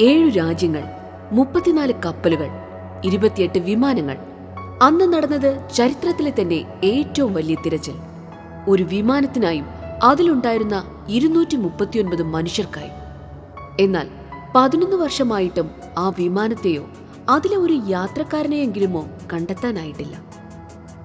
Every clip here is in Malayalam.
ഏഴു രാജ്യങ്ങൾ മുപ്പത്തിനാല് കപ്പലുകൾ ഇരുപത്തിയെട്ട് വിമാനങ്ങൾ. അന്ന് നടന്നത് ചരിത്രത്തിലെ തന്നെ ഏറ്റവും വലിയ തിരച്ചിൽ. ഒരു വിമാനത്തിനായും അതിലുണ്ടായിരുന്ന ഇരുന്നൂറ്റി മുപ്പത്തിയൊൻപത് മനുഷ്യർക്കായി. എന്നാൽ പതിനൊന്ന് വർഷമായിട്ടും ആ വിമാനത്തെയോ അതിലെ ഒരു യാത്രക്കാരനെയെങ്കിലുമോ കണ്ടെത്താനായിട്ടില്ല.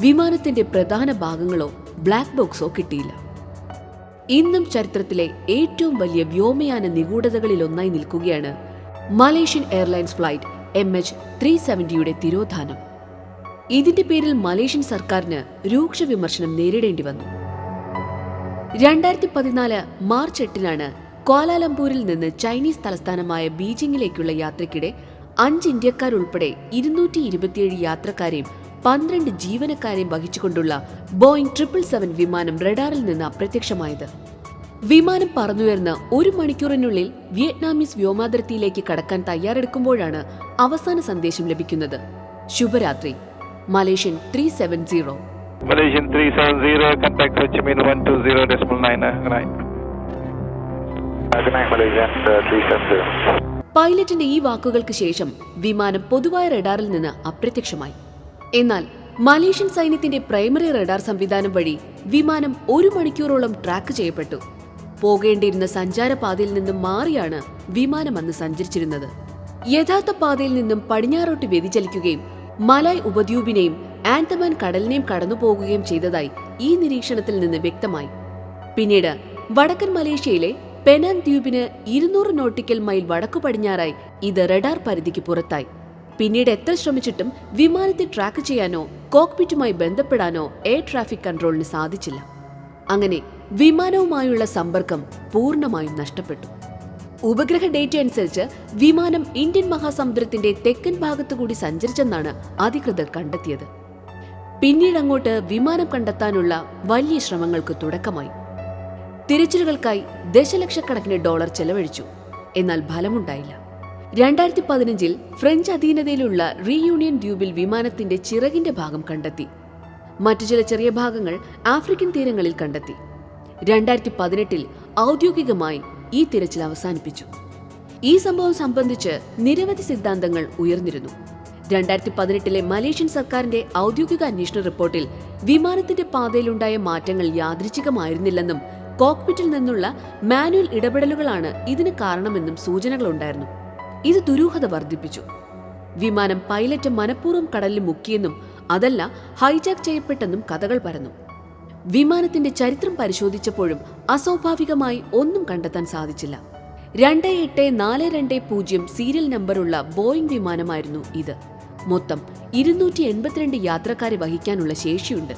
വിമാനത്തിന്റെ പ്രധാന ഭാഗങ്ങളോ ബ്ലാക്ക് ബോക്സോ കിട്ടിയില്ല. ഇന്നും ചരിത്രത്തിലെ ഏറ്റവും വലിയ വ്യോമയാന നിഗൂഢതകളിലൊന്നായി നിൽക്കുകയാണ് Malaysian Airlines flight M H three സെവന്റിയുടെ തിരോധാനം. ഇതിന്റെ പേരിൽ മലേഷ്യൻ സർക്കാരിന് രൂക്ഷ വിമർശനം നേരിടേണ്ടി വന്നു. രണ്ടായിരത്തി പതിനാല് മാർച്ച് എട്ടിനാണ് ക്വാലാലംപൂരിൽ നിന്ന് ചൈനീസ് തലസ്ഥാനമായ ബീജിംഗിലേക്കുള്ള യാത്രയ്ക്കിടെ അഞ്ച് ഇന്ത്യക്കാരുൾപ്പെടെ ഇരുന്നൂറ്റി ഇരുപത്തിയേഴ് യാത്രക്കാരെയും പന്ത്രണ്ട് ജീവനക്കാരെയും വഹിച്ചുകൊണ്ടുള്ള ബോയിംഗ് ട്രിപ്പിൾ സെവൻ വിമാനം റഡാറിൽ നിന്ന് അപ്രത്യക്ഷമായത്. വിമാനം പറന്നുയർന്ന് ഒരു മണിക്കൂറിനുള്ളിൽ വിയറ്റ്നാമീസ് വ്യോമാതിർത്തിയിലേക്ക് കടക്കാൻ തയ്യാറെടുക്കുമ്പോഴാണ് അവസാന സന്ദേശം ലഭിക്കുന്നത് ശുഭരാത്രി Malaysian three seven zero Malaysian 370, contact Ho Chi Minh 120.9. Good night. Good night, Malaysian 370. പൈലറ്റിന്റെ ഈ വാക്കുകൾക്ക് ശേഷം വിമാനം പൊതുവായ റഡാറിൽ നിന്ന് അപ്രത്യക്ഷമായി എന്നാൽ മലേഷ്യൻ സൈന്യത്തിന്റെ പ്രൈമറി റഡാർ സംവിധാനം വഴി വിമാനം ഒരു മണിക്കൂറോളം ട്രാക്ക് ചെയ്യപ്പെട്ടു പോകേണ്ടിയിരുന്ന സഞ്ചാരപാതയിൽ നിന്നും മാറിയാണ് വിമാനം അന്ന് സഞ്ചരിച്ചിരുന്നത്. യഥാർത്ഥ പാതയിൽ നിന്നും പടിഞ്ഞാറോട്ട് വ്യതിചലിക്കുകയും മലായ് ഉപദ്വീപിനെയും ആൻഡമാൻ കടലിനെയും കടന്നുപോകുകയും ചെയ്തതായി ഈ നിരീക്ഷണത്തിൽ നിന്ന് വ്യക്തമായി. പിന്നീട് വടക്കൻ മലേഷ്യയിലെ പെനാങ് ദ്വീപിന് ഇരുന്നൂറ് നോട്ടിക്കൽ മൈൽ വടക്കു പടിഞ്ഞാറായി ഇത് റഡാർ പരിധിക്ക് പുറത്തായി. പിന്നീട് എത്ര ശ്രമിച്ചിട്ടും വിമാനത്തെ ട്രാക്ക് ചെയ്യാനോ കോക്പിറ്റുമായി ബന്ധപ്പെടാനോ എയർ ട്രാഫിക് കൺട്രോളിന് സാധിച്ചില്ല. അങ്ങനെ വിമാനവുമായുള്ള സമ്പർക്കം പൂർണമായും നഷ്ടപ്പെട്ടു. ഉപഗ്രഹ ഡേറ്റ അനുസരിച്ച് വിമാനം ഇന്ത്യൻ മഹാസമുദ്രത്തിന്റെ തെക്കൻ ഭാഗത്തുകൂടി സഞ്ചരിച്ചെന്നാണ് അധികൃതർ കണ്ടെത്തിയത്. പിന്നീട് അങ്ങോട്ട് വിമാനം കണ്ടെത്താനുള്ള വലിയ ശ്രമങ്ങൾക്ക് തുടക്കമായി. തിരച്ചിലുകൾക്കായി ദശലക്ഷക്കണക്കിന് ഡോളർ ചെലവഴിച്ചു. എന്നാൽ ഫലമുണ്ടായില്ല. രണ്ടായിരത്തി പതിനഞ്ചിൽ ഫ്രഞ്ച് അധീനതയിലുള്ള റീയൂണിയൻ ദ്വീപിൽ വിമാനത്തിന്റെ ചിറകിന്റെ ഭാഗം കണ്ടെത്തി. മറ്റു ചില ചെറിയ ഭാഗങ്ങൾ ആഫ്രിക്കൻ തീരങ്ങളിൽ കണ്ടെത്തി. രണ്ടായിരത്തി പതിനെട്ടിൽ ഔദ്യോഗികമായി ഈ തിരച്ചിൽ അവസാനിപ്പിച്ചു. ഈ സംഭവം സംബന്ധിച്ച് നിരവധി സിദ്ധാന്തങ്ങൾ ഉയർന്നിരുന്നു. രണ്ടായിരത്തി പതിനെട്ടിലെ മലേഷ്യൻ സർക്കാരിന്റെ ഔദ്യോഗിക അന്വേഷണ റിപ്പോർട്ടിൽ വിമാനത്തിന്റെ പാതയിലുണ്ടായ മാറ്റങ്ങൾ യാദൃച്ഛികമായിരുന്നില്ലെന്നും കോക്പിറ്റിൽ നിന്നുള്ള മാനുവൽ ഇടപെടലുകളാണ് ഇതിന് കാരണമെന്നും സൂചനകളുണ്ടായിരുന്നു. ഇത് ദുരൂഹത വർദ്ധിപ്പിച്ചു. വിമാനം പൈലറ്റ് മനഃപൂർവം കടലിൽ മുക്കിയെന്നും അതല്ല ഹൈജാക്ക് ചെയ്യപ്പെട്ടെന്നും കഥകൾ പറഞ്ഞു വിമാനത്തിന്റെ ചരിത്രം പരിശോധിച്ചപ്പോഴും അസ്വാഭാവികമായി ഒന്നും കണ്ടെത്താൻ സാധിച്ചില്ല. രണ്ട് എട്ട് നാല് രണ്ട് പൂജ്യം സീരിയൽ നമ്പറുള്ള ബോയിംഗ് വിമാനമായിരുന്നു ഇത്. മൊത്തം ഇരുന്നൂറ്റി എൺപത്തിരണ്ട് യാത്രക്കാരെ വഹിക്കാനുള്ള ശേഷിയുണ്ട്.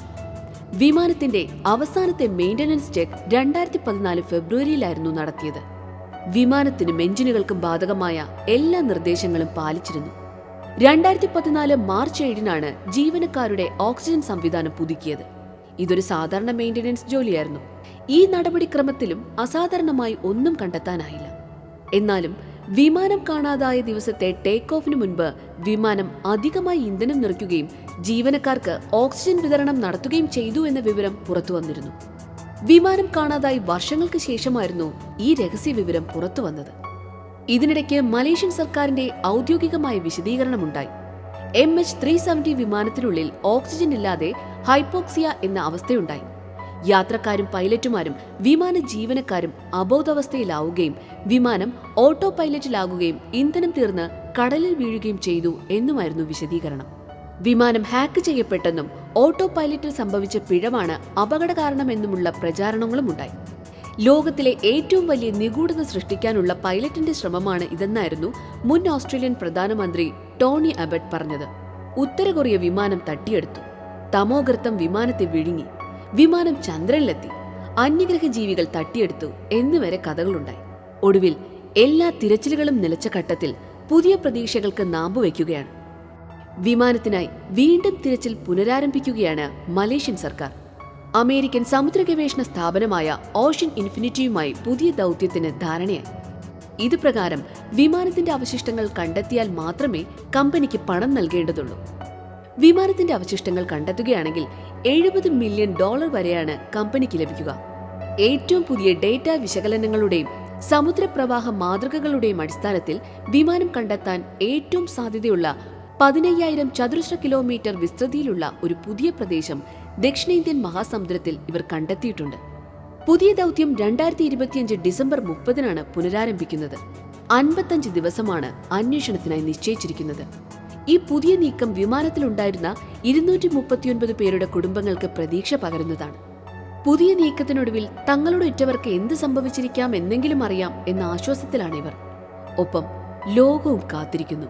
വിമാനത്തിന്റെ അവസാനത്തെ മെയിന്റനൻസ് ചെക്ക് രണ്ടായിരത്തി പതിനാല് ഫെബ്രുവരിയിലായിരുന്നു നടത്തിയത്. വിമാനത്തിനും എഞ്ചിനുകൾക്കും ബാധകമായ എല്ലാ നിർദ്ദേശങ്ങളും പാലിച്ചിരുന്നു. രണ്ടായിരത്തി പതിനാല് മാർച്ച് ഏഴിനാണ് ജീവനക്കാരുടെ ഓക്സിജൻ സംവിധാനം പുതുക്കിയത്. ഇതൊരു സാധാരണ മെയിന്റനൻസ് ജോലിയായിരുന്നു. ഈ നടപടിക്രമത്തിലും അസാധാരണമായി ഒന്നും കണ്ടെത്താനായില്ല. എന്നാലും വിമാനം കാണാതായ ദിവസത്തെ ടേക്ക് ഓഫിന് മുൻപ് വിമാനം അധികമായി ഇന്ധനം നിറയ്ക്കുകയും ജീവനക്കാർക്ക് ഓക്സിജൻ വിതരണം നടത്തുകയും ചെയ്തു എന്ന വിവരം പുറത്തു വന്നിരുന്നു. വിമാനം കാണാതായി വർഷങ്ങൾക്ക് ശേഷമായിരുന്നു ഈ രഹസ്യ വിവരം പുറത്തു വന്നത്. ഇതിനിടയ്ക്ക് മലേഷ്യൻ സർക്കാരിന്റെ ഔദ്യോഗികമായ വിശദീകരണമുണ്ടായി. എം എച്ച് ത്രീ സെവന്റി വിമാനത്തിനുള്ളിൽ ഓക്സിജൻ ഇല്ലാതെ ഹൈപ്പോക്സിയ എന്ന അവസ്ഥയുണ്ടായി. യാത്രക്കാരും പൈലറ്റുമാരും വിമാന ജീവനക്കാരും അബോധാവസ്ഥയിലാവുകയും വിമാനം ഓട്ടോ പൈലറ്റിലാകുകയും ഇന്ധനം തീർന്ന് കടലിൽ വീഴുകയും ചെയ്തു എന്നുമായിരുന്നു വിശദീകരണം. വിമാനം ഹാക്ക് ചെയ്യപ്പെട്ടെന്നും ഓട്ടോ പൈലറ്റിൽ സംഭവിച്ച പിഴവാണ് അപകട കാരണമെന്നുമുള്ള പ്രചാരണങ്ങളും ഉണ്ടായി ലോകത്തിലെ ഏറ്റവും വലിയ നിഗൂഢത സൃഷ്ടിക്കാനുള്ള പൈലറ്റിന്റെ ശ്രമമാണ് ഇതെന്നായിരുന്നു മുൻ ഓസ്ട്രേലിയൻ പ്രധാനമന്ത്രി ടോണി അബട്ട് പറഞ്ഞത്. ഉത്തര കൊറിയ വിമാനം തട്ടിയെടുത്തു. തമോഗർത്തം വിമാനത്തെ വിഴുങ്ങി. വിമാനം ചന്ദ്രനിലെത്തി. അന്യഗ്രഹ ജീവികൾ തട്ടിയെടുത്തു എന്നുവരെ കഥകളുണ്ടായി. ഒടുവിൽ എല്ലാ തിരച്ചിലുകളും നിലച്ച ഘട്ടത്തിൽ പുതിയ പ്രതീക്ഷകൾക്ക് നാമ്പുവയ്ക്കുകയാണ് വിമാനത്തിനായി വീണ്ടും തിരച്ചിൽ പുനരാരംഭിക്കുകയാണ് മലേഷ്യൻ സർക്കാർ. അമേരിക്കൻ സമുദ്ര ഗവേഷണ സ്ഥാപനമായ ഓഷ്യൻ ഇൻഫിനിറ്റിയുമായി പുതിയ ദൗത്യത്തിന് ധാരണയായി. ഇത് പ്രകാരം വിമാനത്തിന്റെ അവശിഷ്ടങ്ങൾ കണ്ടെത്തിയാൽ മാത്രമേ കമ്പനിക്ക് പണം നൽകേണ്ടതുള്ളൂ. വിമാനത്തിന്റെ അവശിഷ്ടങ്ങൾ കണ്ടെത്തുകയാണെങ്കിൽ എഴുപത് മില്യൺ ഡോളർ വരെയാണ് കമ്പനിക്ക് ലഭിക്കുക. ഏറ്റവും പുതിയ ഡേറ്റ വിശകലനങ്ങളുടെയും സമുദ്രപ്രവാഹ മാതൃകകളുടെയും അടിസ്ഥാനത്തിൽ വിമാനം കണ്ടെത്താൻ ഏറ്റവും സാധ്യതയുള്ള പതിനയ്യായിരം ചതുരശ്ര കിലോമീറ്റർ വിസ്തൃതിയിലുള്ള ഒരു പുതിയ പ്രദേശം ദക്ഷിണേന്ത്യൻ മഹാസമുദ്രത്തിൽ ഇവർ കണ്ടെത്തിയിട്ടുണ്ട്. പുതിയ ദൗത്യം രണ്ടായിരത്തി ഇരുപത്തിയഞ്ച് ഡിസംബർ മുപ്പതിനാണ് പുനരാരംഭിക്കുന്നത്. അൻപത്തഞ്ച് ദിവസമാണ് അന്വേഷണത്തിനായി നിശ്ചയിച്ചിരിക്കുന്നത്. ഈ പുതിയ നീക്കം വിമാനത്തിലുണ്ടായിരുന്ന ഇരുന്നൂറ്റി മുപ്പത്തിയൊൻപത് പേരുടെ കുടുംബങ്ങൾക്ക് പ്രതീക്ഷ പകരുന്നതാണ്. പുതിയ നീക്കത്തിനൊടുവിൽ തങ്ങളുടെ ഉറ്റവർക്ക് എന്ത് സംഭവിച്ചിരിക്കാം എന്നെങ്കിലും അറിയാം എന്ന ആശ്വാസത്തിലാണ് ഇവർ ഒപ്പം ലോകവും കാത്തിരിക്കുന്നു.